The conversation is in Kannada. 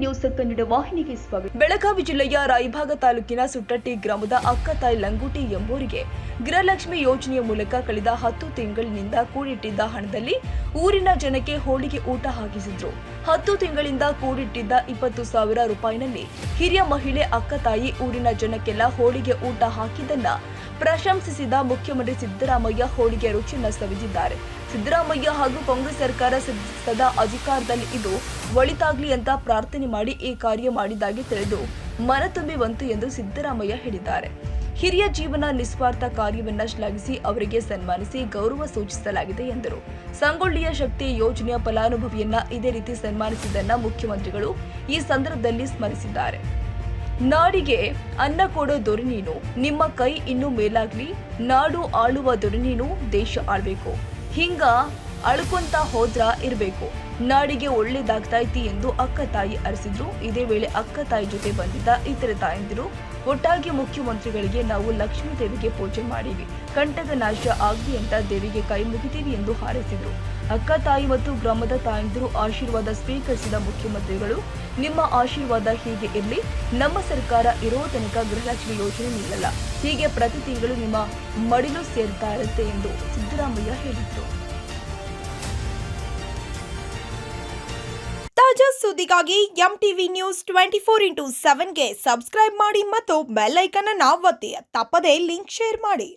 ನ್ಯೂಸ್ ಕನ್ನಡ ವಾಹಿನಿಗೆ ಸ್ವಾಗತ. ಬೆಳಗಾವಿ ಜಿಲ್ಲೆಯ ರಾಯಭಾಗ ತಾಲೂಕಿನ ಸುಟ್ಟಟ್ಟಿ ಗ್ರಾಮದ ಅಕ್ಕತಾಯಿ ಲಂಗೂಟಿ ಎಂಬುವರಿಗೆ ಗೃಹಲಕ್ಷ್ಮಿ ಯೋಜನೆಯ ಮೂಲಕ ಕಳೆದ ಹತ್ತು ತಿಂಗಳಿನಿಂದ ಕೂಡಿಟ್ಟಿದ್ದ ಹಣದಲ್ಲಿ ಊರಿನ ಜನಕ್ಕೆ ಹೋಳಿಗೆ ಊಟ ಹಾಕಿಸಿದ್ರು. ಹತ್ತು ತಿಂಗಳಿಂದ ಕೂಡಿಟ್ಟಿದ್ದ ಇಪ್ಪತ್ತು ಸಾವಿರ ರೂಪಾಯಿನಲ್ಲಿ ಹಿರಿಯ ಮಹಿಳೆ ಅಕ್ಕ ತಾಯಿ ಊರಿನ ಜನಕ್ಕೆಲ್ಲ ಹೋಳಿಗೆ ಊಟ ಹಾಕಿದ್ದನ್ನ ಪ್ರಶಂಸಿಸಿದ ಮುಖ್ಯಮಂತ್ರಿ ಸಿದ್ದರಾಮಯ್ಯ ಹೋಳಿಗೆ ರುಚಿಯನ್ನ ಸವಿದಿದ್ದಾರೆ ಸಿದ್ದರಾಮಯ್ಯ ಹಾಗೂ ಕಾಂಗ್ರೆಸ್ ಸರ್ಕಾರ ಸದ್- ಅಧಿಕಾರದಲ್ಲಿ ಇದು ಒಳಿತಾಗ್ಲಿ ಅಂತ ಪ್ರಾರ್ಥನೆ ಮಾಡಿ ಈ ಕಾರ್ಯ ಮಾಡಿದ್ದಾಗಿ ತಿಳಿದು ಮನ ತುಂಬಿ ಬಂತು ಎಂದು ಸಿದ್ದರಾಮಯ್ಯ ಹೇಳಿದ್ದಾರೆ. ಹಿರಿಯ ಜೀವನ ನಿಸ್ವಾರ್ಥ ಕಾರ್ಯವನ್ನ ಶ್ಲಾಘಿಸಿ ಅವರಿಗೆ ಸನ್ಮಾನಿಸಿ ಗೌರವ ಸೂಚಿಸಲಾಗಿದೆ ಎಂದರು. ಸಂಗೊಳ್ಳಿಯ ಶಕ್ತಿ ಯೋಜನೆಯ ಫಲಾನುಭವಿಯನ್ನ ಇದೇ ರೀತಿ ಸನ್ಮಾನಿಸಿದ್ದನ್ನ ಮುಖ್ಯಮಂತ್ರಿಗಳು ಈ ಸಂದರ್ಭದಲ್ಲಿ ಸ್ಮರಿಸಿದ್ದಾರೆ. ನಾಡಿಗೆ ಅನ್ನ ಕೊಡೋ ದೊರೆ ನಿಮ್ಮ ಕೈ ಇನ್ನೂ ಮೇಲಾಗ್ಲಿ, ನಾಡು ಆಳುವ ದೊರೆ ದೇಶ ಆಳ್ಬೇಕು. ಹಿಂಗ ಅಳ್ಕೊಂತ ಹೋದ್ರ ಇರಬೇಕು. ನಾಡಿಗೆ ಒಳ್ಳೇದಾಗ್ತೈತಿ ಎಂದು ಅಕ್ಕ ತಾಯಿ ಅರಸಿದ್ರು. ಇದೇ ವೇಳೆ ಅಕ್ಕ ತಾಯಿ ಜೊತೆ ಬಂದಿದ್ದ ಇತರ ತಾಯಂದಿರು. ಒಟ್ಟಾಗಿ ಮುಖ್ಯಮಂತ್ರಿಗಳಿಗೆ ನಾವು ಲಕ್ಷ್ಮೀ ದೇವಿಗೆ ಪೂಜೆ ಮಾಡಿವಿ. ಕಂಠದ ನಾಶ ಆಗ್ಲಿ ಅಂತ ದೇವಿಗೆ ಕೈ ಮುಗಿತೀವಿ ಎಂದು ಹಾರೈಸಿದ್ರು. ಅಕ್ಕ ತಾಯಿ ಮತ್ತು ಗ್ರಾಮದ ತಾಯಂದಿರು ಆಶೀರ್ವಾದ ಸ್ವೀಕರಿಸಿದ ಮುಖ್ಯಮಂತ್ರಿಗಳು, ನಿಮ್ಮ ಆಶೀರ್ವಾದ ಹೀಗೆ ಇರಲಿ, ನಮ್ಮ ಸರ್ಕಾರ ಇರೋ ತನಕ ಗೃಹಲಕ್ಷ್ಮಿ ಯೋಜನೆ ನಿಲ್ಲಲ್ಲ ಹೀಗೆ ಪ್ರತಿ ತಿಂಗಳು ನಿಮ್ಮ ಮಡಿಲು ಸೇರ್ತಾ ಇರುತ್ತೆ ಎಂದು ಸಿದ್ದರಾಮಯ್ಯ ಹೇಳಿದರು. ತಾಜಾ ಸುದ್ದಿಗಾಗಿ M TV news twenty four into ಸೆವೆನ್ಗೆ subscribe ಮಾಡಿ ಮತ್ತು ಬೆಲ್ ಐಕನ್ ಅನ್ನು ಒತ್ತಿ. ತಪ್ಪದೇ ಲಿಂಕ್ ಶೇರ್ ಮಾಡಿ.